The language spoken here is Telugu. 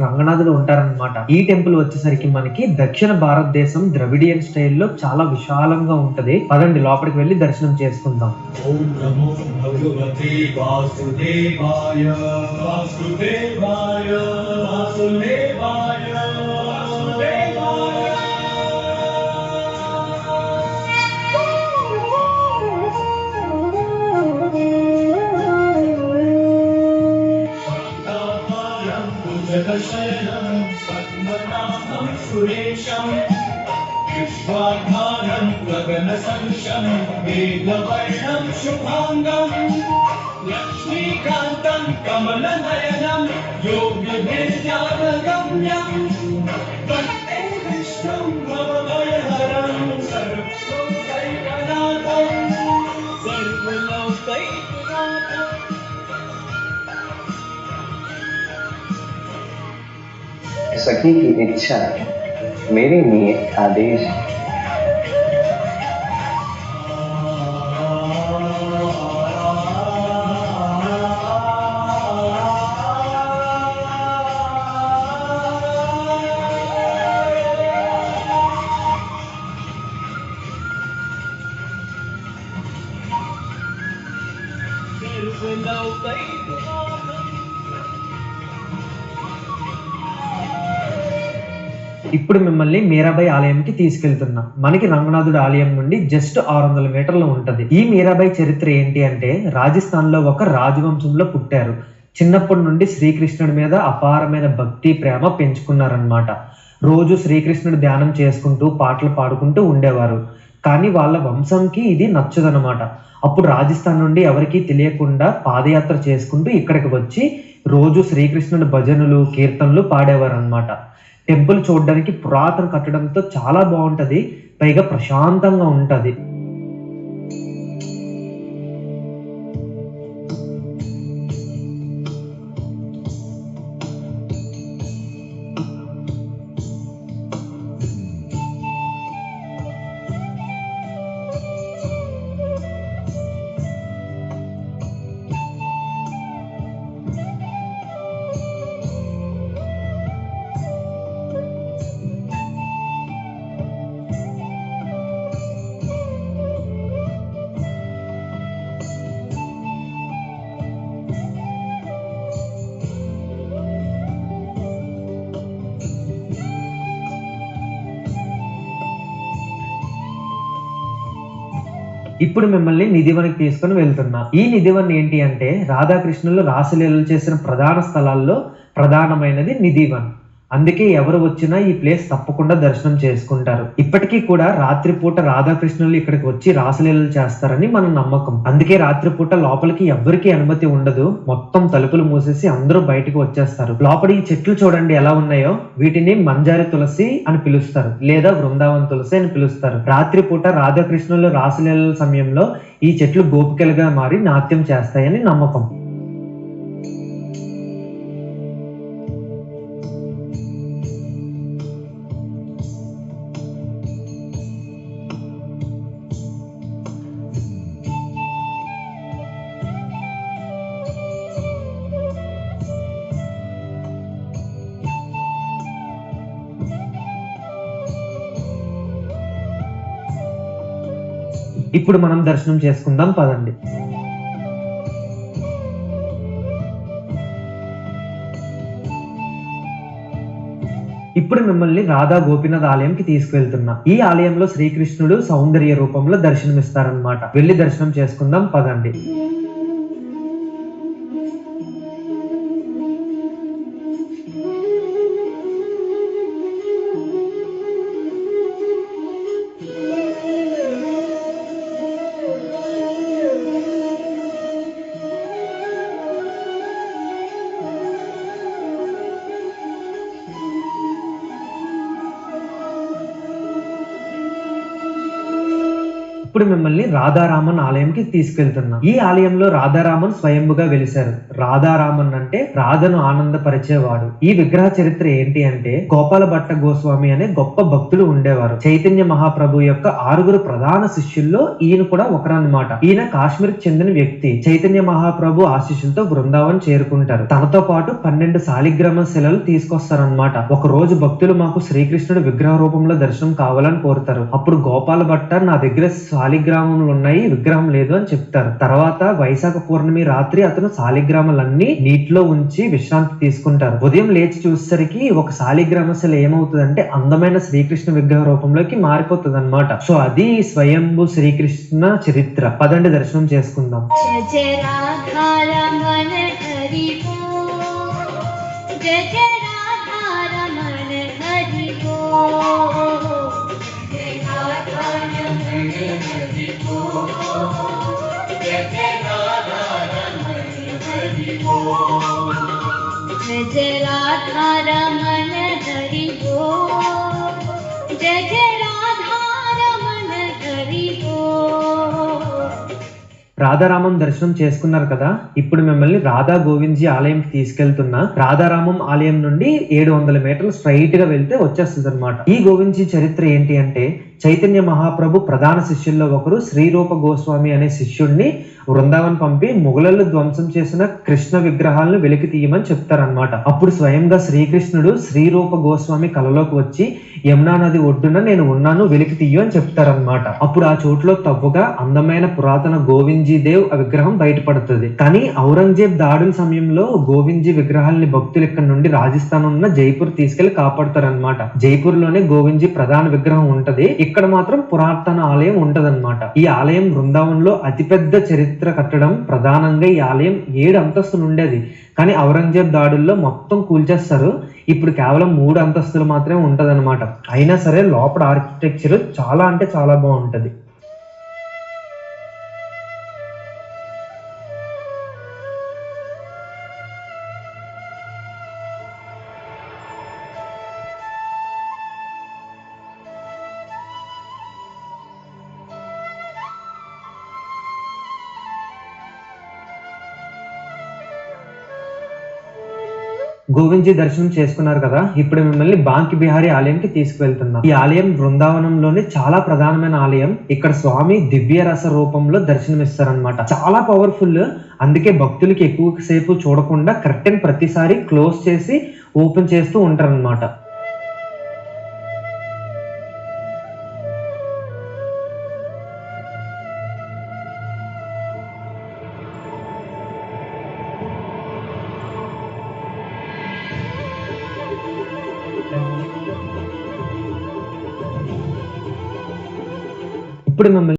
రంగనాథులు ఉంటారనమాట ఈ టెంపుల్ వచ్చేసరికి మనకి దక్షిణ భారతదేశం ద్రవిడియన్ స్టైల్లో చాలా విశాలంగా ఉంటది. పదండి లోపలికి వెళ్ళి దర్శనం చేసుకుందాం. सुरेशम् स्वाहं गगन संशं वेदं शुभाङ्गम् लक्ष्मीकान्तं कमलनयनं योग्य सखी की इच्छा? मेरे लिए आदेश सर्वलोकैकनाथम् ఇప్పుడు మిమ్మల్ని మీరాబాయి ఆలయంకి తీసుకెళ్తున్నా. మనకి రంగనాథుడు ఆలయం నుండి జస్ట్ ఆరు వందల మీటర్లు ఉంటది. ఈ మీరాబాయి చరిత్ర ఏంటి అంటే రాజస్థాన్లో ఒక రాజవంశంలో పుట్టారు. చిన్నప్పటి నుండి శ్రీకృష్ణుడి మీద అపారమైన భక్తి ప్రేమ పెంచుకున్నారనమాట రోజు శ్రీకృష్ణుడు ధ్యానం చేసుకుంటూ పాటలు పాడుకుంటూ ఉండేవారు. కానీ వాళ్ళ వంశంకి ఇది నచ్చదనమాట అప్పుడు రాజస్థాన్ నుండి ఎవరికీ తెలియకుండా పాదయాత్ర చేసుకుంటూ ఇక్కడికి వచ్చి రోజు శ్రీకృష్ణుడి భజనలు కీర్తనలు పాడేవారు అనమాట టెంపుల్ చూడడానికి పురాతన కట్టడంతో చాలా బాగుంటది. పైగా ప్రశాంతంగా ఉంటది. ఇప్పుడు మిమ్మల్ని నిధివనికి తీసుకుని వెళ్తున్నా. ఈ నిధివన్ ఏంటి అంటే రాధాకృష్ణులు రాసలీలలు చేసిన ప్రధాన స్థలాల్లో ప్రధానమైనది నిధివన్ అందుకే ఎవరు వచ్చినా ఈ ప్లేస్ తప్పకుండా దర్శనం చేసుకుంటారు. ఇప్పటికీ కూడా రాత్రిపూట రాధాకృష్ణులు ఇక్కడికి వచ్చి రాసలీలలు చేస్తారని మన నమ్మకం. అందుకే రాత్రిపూట లోపలికి ఎవరికి అనుమతి ఉండదు. మొత్తం తలుపులు మూసేసి అందరూ బయటకు వచ్చేస్తారు. లోపల ఈ చెట్లు చూడండి ఎలా ఉన్నాయో. వీటిని మంజారి తులసి అని పిలుస్తారు. లేదా బృందావన్ తులసి అని పిలుస్తారు. రాత్రిపూట రాధాకృష్ణులు రాసలీలల సమయంలో ఈ చెట్లు గోపికలుగా మారి నాట్యం చేస్తాయని నమ్మకం. ఇప్పుడు మనం దర్శనం చేసుకుందాం పదండి. ఇప్పుడు మిమ్మల్ని రాధా గోపినాథ్ ఆలయంకి తీసుకువెళ్తున్నా. ఈ ఆలయంలో శ్రీకృష్ణుడు సౌందర్య రూపంలో దర్శనమిస్తారనమాట వెళ్ళి దర్శనం చేసుకుందాం పదండి. ఇప్పుడు మిమ్మల్ని రాధారామన్ ఆలయంకి తీసుకెళ్తున్నాం. ఈ ఆలయంలో రాధారామన్ స్వయంభుగా వెలిశారు. రాధారామన్ అంటే రాధను ఆనందపరిచేవాడు. ఈ విగ్రహ చరిత్ర ఏంటి అంటే గోపాల భట్ట గోస్వామి అనే గొప్ప భక్తులు ఉండేవారు. చైతన్య మహాప్రభు యొక్క ఆరుగురు ప్రధాన శిష్యుల్లో ఈయన కూడా ఒకరన్నమాట. ఈయన కాశ్మీర్ చెందిన వ్యక్తి. చైతన్య మహాప్రభు ఆశీస్సులతో బృందావన్ చేరుకుంటారు. తనతో పాటు పన్నెండు శాలిగ్రామ శిలలు తీసుకొస్తారనమాట ఒక రోజు భక్తులు మాకు శ్రీకృష్ణుడు విగ్రహ రూపంలో దర్శనం కావాలని కోరుతారు. అప్పుడు గోపాల భట్ట నా దగ్గర శాలిగ్రామములు ఉన్నాయి విగ్రహం లేదు అని చెప్తారు. తర్వాత వైశాఖ పూర్ణమి రాత్రి అతను శాలిగ్రామాలన్నీ నీటిలో ఉంచి విశ్రాంతి తీసుకుంటారు. ఉదయం లేచి చూసేసరికి ఒక శాలిగ్రామ శిల ఏమవుతుందంటే అందమైన శ్రీకృష్ణ విగ్రహ రూపంలోకి మారిపోతుంది అనమాట సో అది స్వయంభు శ్రీకృష్ణ చరిత్ర. పదండి దర్శనం చేసుకుందాం. Oh. जय जय राधा रमण हरि बोल जय जय राधा रमण हरि बोल जय जय राधा रमण हरि बोल రాధారామం దర్శనం చేసుకున్నారు కదా ఇప్పుడు మిమ్మల్ని రాధా గోవిందజీ ఆలయంకి తీసుకెళ్తున్నా రాధారామం ఆలయం నుండి ఏడు వందల మీటర్లు స్ట్రైట్ గా వెళ్తే వచ్చేస్తుంది అనమాట ఈ గోవిందజీ చరిత్ర ఏంటి అంటే చైతన్య మహాప్రభు ప్రధాన శిష్యుల్లో ఒకరు శ్రీరూప గోస్వామి అనే శిష్యుణ్ణి వృందావన్ పంపి మొఘలలు ధ్వంసం చేసిన కృష్ణ విగ్రహాలను వెలికి తీయమని చెప్తారనమాట అప్పుడు స్వయంగా శ్రీకృష్ణుడు శ్రీరూప గోస్వామి కలలోకి వచ్చి యమునా నది ఒడ్డున నేను ఉన్నాను వెలికి తీయు అని చెప్తారనమాట అప్పుడు ఆ చోటులో తవ్వగా అందమైన పురాతన గోవింజీ దేవ్ విగ్రహం బయటపడుతుంది. కానీ ఔరంగజేబ్ దాడుల సమయంలో గోవింజీ విగ్రహాలని భక్తులు ఇక్కడ నుండి రాజస్థాన్ ఉన్న జైపూర్ తీసుకెళ్ళి కాపాడతారనమాట జైపూర్లోనే గోవిందజీ ప్రధాన విగ్రహం ఉంటది. ఇక్కడ మాత్రం పురాతన ఆలయం ఉంటదన్నమాట. ఈ ఆలయం బృందావనంలో అతిపెద్ద చరిత్ర కట్టడం ప్రధానంగా ఈ ఆలయం ఏడు అంతస్తులు ఉండేది. కానీ ఔరంగజేబ్ దాడుల్లో మొత్తం కూల్చేస్తారు. ఇప్పుడు కేవలం మూడు అంతస్తులు మాత్రమే ఉంటదన్నమాట. అయినా సరే లోపల ఆర్కిటెక్చర్ చాలా అంటే చాలా బాగుంటది. గోవిందజీ దర్శనం చేసుకున్నారు కదా ఇప్పుడు మిమ్మల్ని బాంకి బిహారీ ఆలయంకి తీసుకువెళ్తున్నాం. ఈ ఆలయం బృందావనంలోని చాలా ప్రధానమైన ఆలయం. ఇక్కడ స్వామి దివ్య రస రూపంలో దర్శనమిస్తారనమాట చాలా పవర్ఫుల్. అందుకే భక్తులకి ఎక్కువ సేపు చూడకుండా కర్టెన్ ప్రతిసారి క్లోజ్ చేసి ఓపెన్ చేస్తూ ఉంటారన్నమాట. ఇప్పుడు మిమ్మల్ని